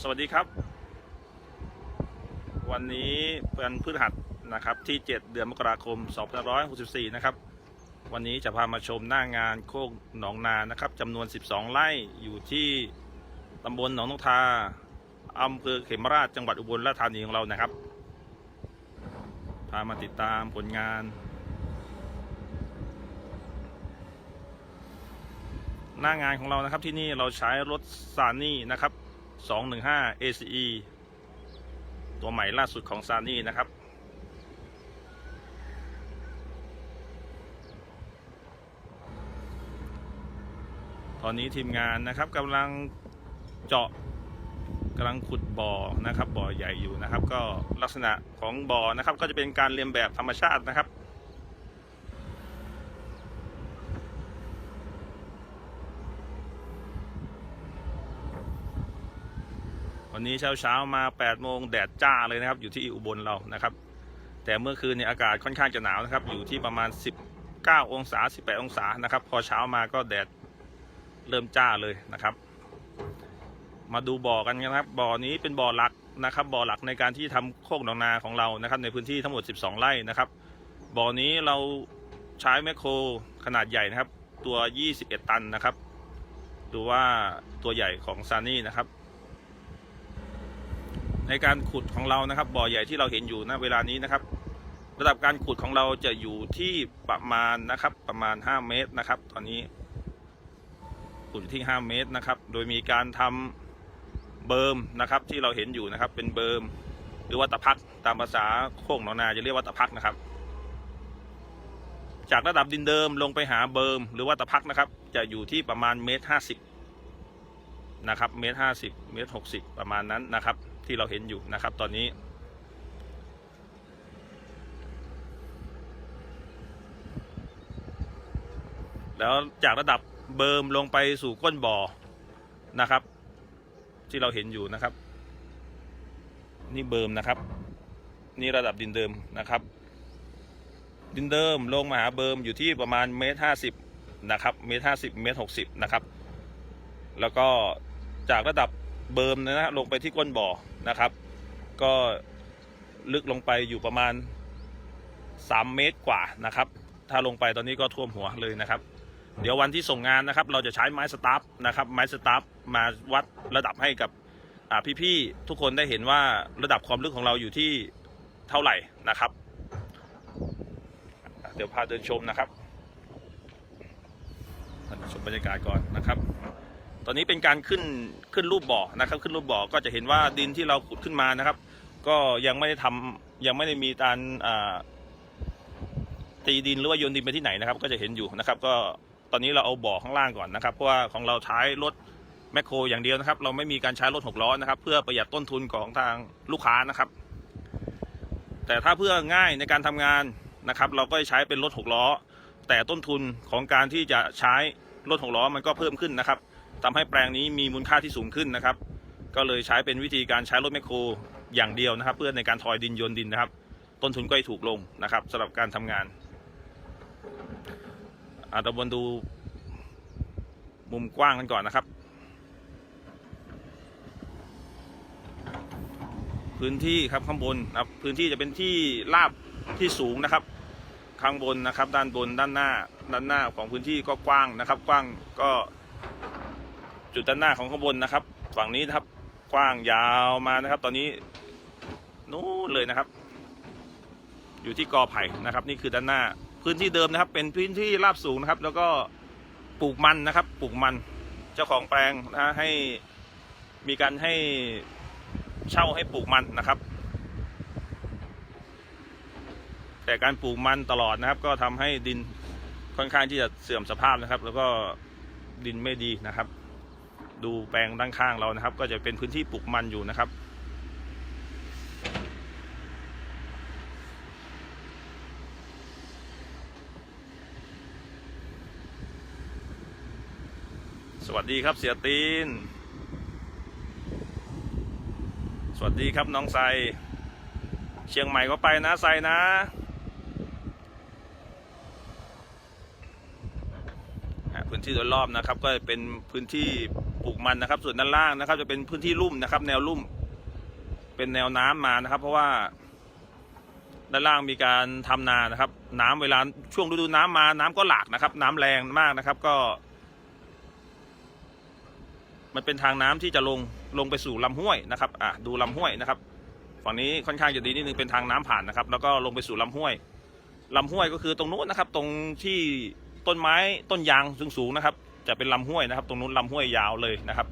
สวัสดีครับ วันนี้เป็นพฤหัสนะครับที่ 7 เดือนมกราคม2564 นะครับ วันนี้จะพามาชมหน้างานโคกหนองนานะครับจำนวน 12 ไร่อยู่ที่ตำบลหนองนกทาอำเภอเขมราชจังหวัดอุบลราชธานีของเรานะครับ พามาติดตามผลงานหน้างานของเรานะครับที่นี่เราใช้รถซานี่นะครับ 215 ACE ตัวใหม่ล่าสุดของซานี่นะครับ ตอนนี้ทีมงานนะครับกำลังเจาะกำลังขุดบ่อนะครับบ่อใหญ่อยู่นะครับ ก็ลักษณะของบ่อนะครับก็จะเป็นการเรียนแบบธรรมชาตินะครับ นนี้เช้าเช้ามา8โมงแดดจ้าเลยนะครับ อยู่ที่อุบลเรานะครับ แต่เมื่อคืนเนี่ยอากาศค่อนข้างจะหนาวนะครับ อยู่ที่ประมาณ 19 องศา 18 องศานะครับ พอเช้ามาก็แดดเริ่มจ้าเลยนะครับ มาดูบ่อกันนะครับ บ่อนี้เป็นบ่อหลักนะครับ บ่อหลักในการที่ทำโคกหนองนาของเรานะครับ ในพื้นที่ทั้งหมด 12 ไร่นะครับ บ่อนี้เราใช้แมคโครขนาดใหญ่นะครับ ตัว 21 ตันนะครับ ดูว่าตัวใหญ่ของซานี่นะครับ ในการขุดของเรานะครับ บ่อใหญ่ที่เราเห็นอยู่ณเวลานี้นะครับ ระดับการขุดของเราจะอยู่ที่ประมาณนะครับ ประมาณ 5 เมตรนะครับ ตอนนี้ขุดที่ 5 เมตรนะครับ โดยมีการทำเบิร์มนะครับ ที่เราเห็นอยู่นะครับ เป็นเบิร์มหรือว่าตะพักตามภาษาโคกหนองนาจะเรียกว่าตะพักนะครับ จากระดับดินเดิมลงไปหาเบิร์มหรือว่าตะพักนะครับ จะอยู่ที่ประมาณเมตรห้าสิบนะครับ เมตรห้าสิบเมตรหกสิบประมาณนั้นนะครับ ที่เราเห็นอยู่นะครับ ตอนนี้ แล้วจากระดับเบิร์มลงไปสู่ก้นบ่อนะครับ ที่เราเห็นอยู่นะครับ นี่เบิร์มนะครับ นี่ระดับดินเดิมนะครับ ดินเดิมลงมาหาเบิร์มอยู่ที่ประมาณเมตรห้าสิบนะครับเมตรห้าสิบเมตรหกสิบนะครับ แล้วก็จากระดับเบิร์มนะฮะลงไปที่ก้นบ่อ นะครับ ก็ลึกลงไปอยู่ประมาณ 3 เมตรกว่านะครับ ถ้าลงไปตอนนี้ก็ท่วมหัวเลยนะครับ เดี๋ยววันที่ส่งงานนะครับ เราจะใช้ไม้สตาร์ฟนะครับ ไม้สตาร์ฟมาวัดระดับให้กับพี่ๆทุกคนได้เห็นว่าระดับความลึกของเราอยู่ที่เท่าไหร่นะครับ เดี๋ยวพาเดินชมนะครับชมบรรยากาศก่อนนะครับ ตอนนี้เป็นการขึ้นขึ้นรูปบ่อนะครับ ขึ้นรูปบ่อก็จะเห็นว่าดินที่เราขุดขึ้นมานะครับ ก็ยังไม่ได้ทำยังไม่ได้มีการตีดินหรือว่าโยนดินไปที่ไหนนะครับ ก็จะเห็นอยู่นะครับ ก็ตอนนี้เราเอาบ่อข้างล่างก่อนนะครับเพราะว่าของเราใช้รถแมคโครอย่างเดียวนะครับ เราไม่มีการใช้รถหกล้อนะครับ เพื่อประหยัดต้นทุนของทางลูกค้านะครับ แต่ถ้าเพื่อง่ายในการทำงานนะครับ เราก็ใช้เป็นรถหกล้อ แต่ต้นทุนของการที่จะใช้รถหกล้อมันก็เพิ่มขึ้นนะครับ ทำให้แปลงนี้มีมูลค่าที่สูงขึ้นนะครับ ก็เลยใช้เป็นวิธีการใช้รถแมคโครอย่างเดียวนะครับ เพื่อในการทอยดินโยนดินนะครับ ต้นทุนก็ถูกลงนะครับสำหรับการทำงานอาตะวันดูมุมกว้างกันก่อนนะครับ พื้นที่ครับข้างบนนะครับพื้นที่จะเป็นที่ราบที่สูงนะครับ ข้างบนนะครับ ด้านบนด้านหน้าด้านหน้าของพื้นที่ก็กว้างนะครับ กว้างก็ จุดด้านหน้าของข้างบนนะครับ ฝั่งนี้นะครับกว้างยาวมานะครับ ตอนนี้นู้นเลยนะครับ อยู่ที่กอไผ่นะครับ นี่คือด้านหน้าพื้นที่เดิมนะครับ เป็นพื้นที่ราบสูงนะครับ แล้วก็ปลูกมันนะครับ ปลูกมันเจ้าของแปลงนะให้มีการให้เช่าให้ปลูกมันนะครับ แต่การปลูกมันตลอดนะครับ ก็ทำให้ดินค่อนข้างที่จะเสื่อมสภาพนะครับ แล้วก็ดินไม่ดีนะครับ ดูแปลงด้านข้างเรานะครับ ก็จะเป็นพื้นที่ปลูกมันอยู่นะครับ สวัสดีครับเสียตีน สวัสดีครับน้องไซเชียงใหม่ก็ไปนะไซนะพื้นที่โดยรอบนะครับ ก็เป็นพื้นที่ ปลูกมันนะครับ ส่วนด้านล่างนะครับ จะเป็นพื้นที่ลุ่มนะครับ แนวลุ่ม เป็นแนวน้ำมานะครับ เพราะว่า ด้านล่างมีการทำนานะครับ น้ำเวลาช่วงฤดูน้ำมาน้ำก็หลากนะครับ น้ำแรงมากนะครับ ก็ มันเป็นทางน้ำที่จะลงลงไปสู่ลำห้วยนะครับ อะดูลำห้วยนะครับฝั่งนี้ค่อนข้างจะดีนิดนึงเป็นทางน้ำผ่านนะครับ แล้วก็ลงไปสู่ลำห้วยลำห้วยก็คือตรงนู้นนะครับ ตรงที่ต้นไม้ต้นยางสูงๆนะครับ จะเป็นลำห้วยนะครับ ตรงนู้นลำห้วยยาวเลยนะครับ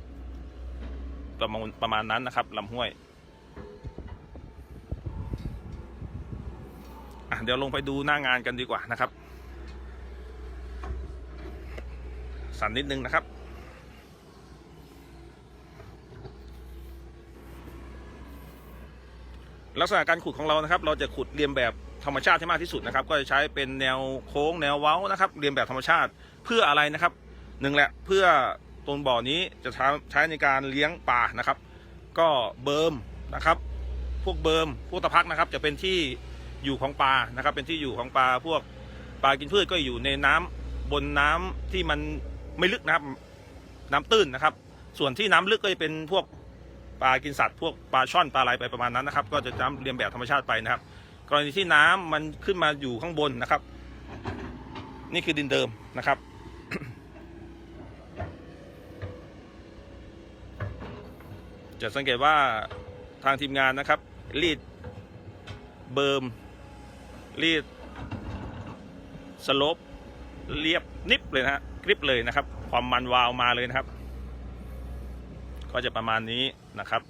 ประมาณประมาณนั้นนะครับลำห้วยเดี๋ยวลงไปดูหน้างานกันดีกว่านะครับ สั่นนิดนึงนะครับลักษณะการขุดของเรานะครับ เราจะขุดเรียมแบบธรรมชาติให้มากที่สุดนะครับ ก็จะใช้เป็นแนวโค้งแนวเว้านะครับ เรียมแบบธรรมชาติเพื่ออะไรนะครับ หนึ่งแหละเพื่อตรงบ่อนี้จะใช้ใช้ในการเลี้ยงปลานะครับ ก็เบิร์มนะครับ พวกเบิร์มพวกตะพักนะครับ จะเป็นที่อยู่ของปลานะครับ เป็นที่อยู่ของปลาพวกปลากินพืชก็อยู่ในน้ำบนน้ำที่มันไม่ลึกนะครับ น้ำตื้นนะครับ ส่วนที่น้ำลึกก็จะเป็นพวกปลากินสัตว์พวกปลาช่อนปลาอะไรไปประมาณนั้นนะครับ ก็จะจำเรียนแบบธรรมชาติไปนะครับ กรณีที่น้ำมันขึ้นมาอยู่ข้างบนนะครับ นี่คือดินเดิมนะครับ จะสังเกตว่าทางทีมงานนะครับ รีดเบิร์ม รีดสโลปเรียบนิบเลยนะฮะกริบเลยนะครับ ความมันวาวมาเลยนะครับ ก็จะประมาณนี้นะครับ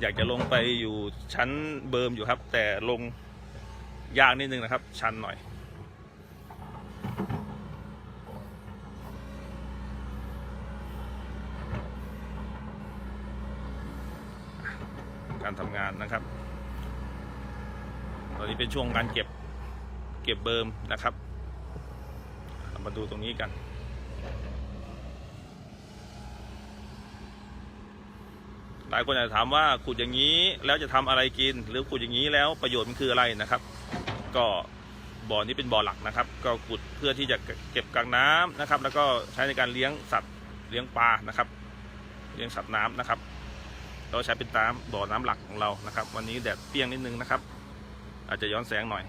อยากจะลงไปอยู่ชั้นเบิร์มอยู่ครับ แต่ลง ยากนิดนึงนะครับ ชันหน่อย การทำงานนะครับ ตอนนี้เป็นช่วงการเก็บเก็บเบิร์มนะครับ มาดูตรงนี้กันหลายคนอาจจะถามว่าขุดอย่างนี้แล้วจะทำอะไรกิน หรือขุดอย่างนี้แล้วประโยชน์มันคืออะไรนะครับ ก็บ่อนี้เป็นบ่อหลักนะครับ ก็ขุดเพื่อที่จะเก็บกักน้ำนะครับ แล้วก็ใช้ในการเลี้ยงสัตว์เลี้ยงปลานะครับ เลี้ยงสัตว์น้ำนะครับ เราใช้เป็นน้ำบ่อน้ำหลักของเรานะครับ วันนี้แดดเปรี้ยงนิดนึงนะครับ อาจจะย้อนแสงหน่อย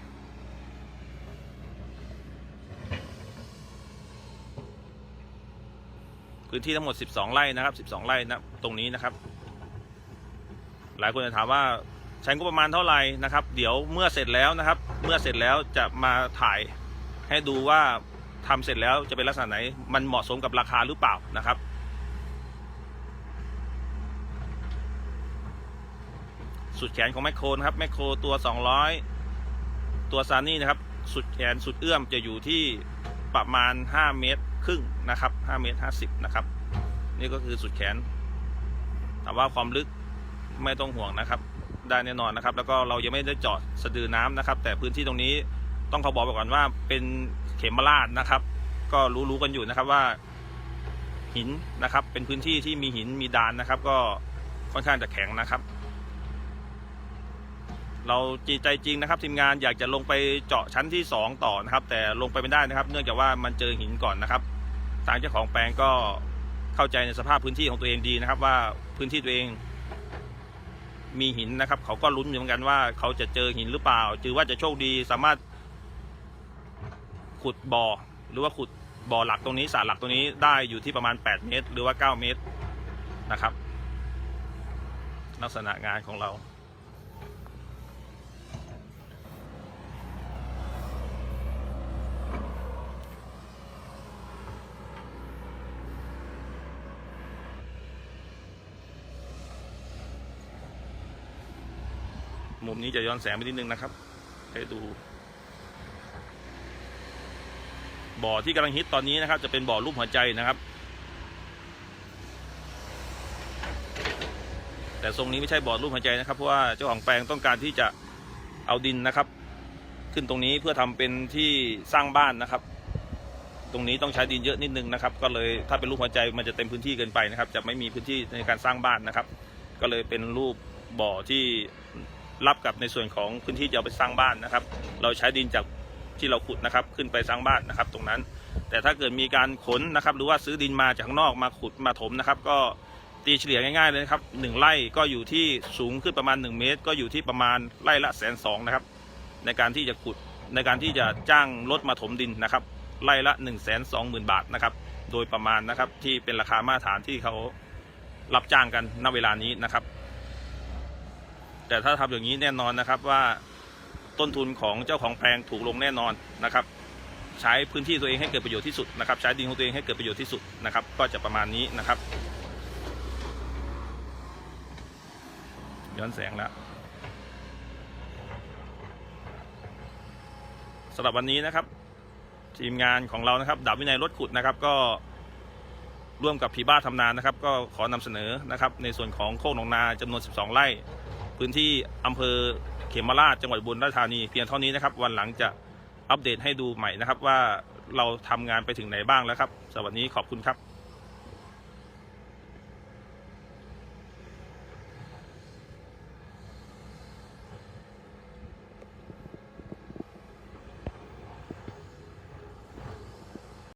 พื้นที่ทั้งหมด 12 ไร่นะครับ 12 ไร่นะตรงนี้นะครับ หลายคนจะถามว่า ช้งบประมาณเท่าไหร่นะครับ เดี๋ยวเมื่อเสร็จแล้วนะครับ เมื่อเสร็จแล้วจะมาถ่ายให้ดูว่าทำเสร็จแล้วจะเป็นลักษณะไหน มันเหมาะสมกับราคาหรือเปล่านะครับ สุดแขนของแมคโครนะครับแมคโครตัว 200 ตัวซานี่นะครับ สุดแขนสุดเอื้อมจะอยู่ที่ประมาณ 5 เมตรครึ่งนะครับ 5 เมตร 50 นะครับ นี่ก็คือสุดแขนถามว่าความลึกไม่ต้องห่วงนะครับ ได้แน่นอนนะครับ แล้วก็เรายังไม่ได้เจาะสะดือน้ำนะครับ แต่พื้นที่ตรงนี้ต้องขอบอกไปก่อนว่าเป็นเขมราชนะครับ ก็รู้ๆกันอยู่นะครับว่าหินนะครับ เป็นพื้นที่ที่มีหินมีดานนะครับ ก็ค่อนข้างจะแข็งนะครับ เราจีใจจริงนะครับ ทีมงานอยากจะลงไปเจาะชั้นที่ 2 ต่อนะครับ แต่ลงไปไม่ได้นะครับ เนื่องจากว่ามันเจอหินก่อนนะครับทางเจ้าของแปลงก็เข้าใจในสภาพพื้นที่ของตัวเองดีนะครับ ว่าพื้นที่ตัวเอง มีหินนะครับ เขาก็ลุ้นอยู่เหมือนกันว่าเขาจะเจอหินหรือเปล่าถือว่าจะโชคดีสามารถขุดบ่อหรือว่าขุดบ่อหลักตรงนี้สรหลักตรงนี้ได้อยู่ที่ประมาณ 8 เมตร หรือว่า 9 เมตรนะครับ ลักษณะงานของเรา มนี้จะย้อนแสงไปนิดนึงนะครับ ให้ดู บ่อที่กำลังฮิตตอนนี้นะครับ จะเป็นบ่อรูปหัวใจนะครับ แต่ทรงนี้ไม่ใช่บ่อรูปหัวใจนะครับเพราะว่าเจ้าของแปลงต้องการที่จะเอาดินนะครับ ขึ้นตรงนี้เพื่อทำเป็นที่สร้างบ้านนะครับ ตรงนี้ต้องใช้ดินเยอะนิดนึงนะครับ ก็เลยถ้าเป็นรูปหัวใจมันจะเต็มพื้นที่เกินไปนะครับ จะไม่มีพื้นที่ในการสร้างบ้านนะครับ ก็เลยเป็นรูปบ่อที่ รับกับในส่วนของพื้นที่จะเอาไปสร้างบ้านนะครับ เราใช้ดินจากที่เราขุดนะครับขึ้นไปสร้างบ้านนะครับ ตรงนั้น แต่ถ้าเกิดมีการขนนะครับ หรือว่าซื้อดินมาจากข้างนอกมาขุดมาถมนะครับ ก็ตีเฉลี่ยง่ายๆเลยนะครับหนึ่งไร่ก็อยู่ที่สูงขึ้นประมาณ 1 เมตร ก็อยู่ที่ประมาณไร่ละแสนสองนะครับ ในการที่จะขุดในการที่จะจ้างรถมาถมดินนะครับ ไร่ละ1นึ่งแสนสองหมื่นบาทนะครับ โดยประมาณนะครับที่เป็นราคามาตรฐานที่เขารับจ้างกันณเวลานี้นะครับ แต่ถ้าทำอย่างนี้แน่นอนนะครับว่าต้นทุนของเจ้าของแปลงถูกลงแน่นอนนะครับ ใช้พื้นที่ตัวเองให้เกิดประโยชน์ที่สุดนะครับ ใช้ดินของตัวเองให้เกิดประโยชน์ที่สุดนะครับ ก็จะประมาณนี้นะครับ ย้อนแสงแล้วสำหรับวันนี้นะครับทีมงานของเรานะครับดาบวินัยรถขุดนะครับ ก็ร่วมกับผีบ้าทำนานนะครับ ก็ขอนำเสนอนะครับ ในส่วนของโคกหนองนาจำนวน 12 ไร่ พื้นที่อำเภอเขมราชจังหวัดบุรีราชธานีเพียงเท่านี้นะครับ วันหลังจะอัปเดตให้ดูใหม่นะครับว่าเราทำงานไปถึงไหนบ้างแล้วครับสวัสดีขอบคุณครับ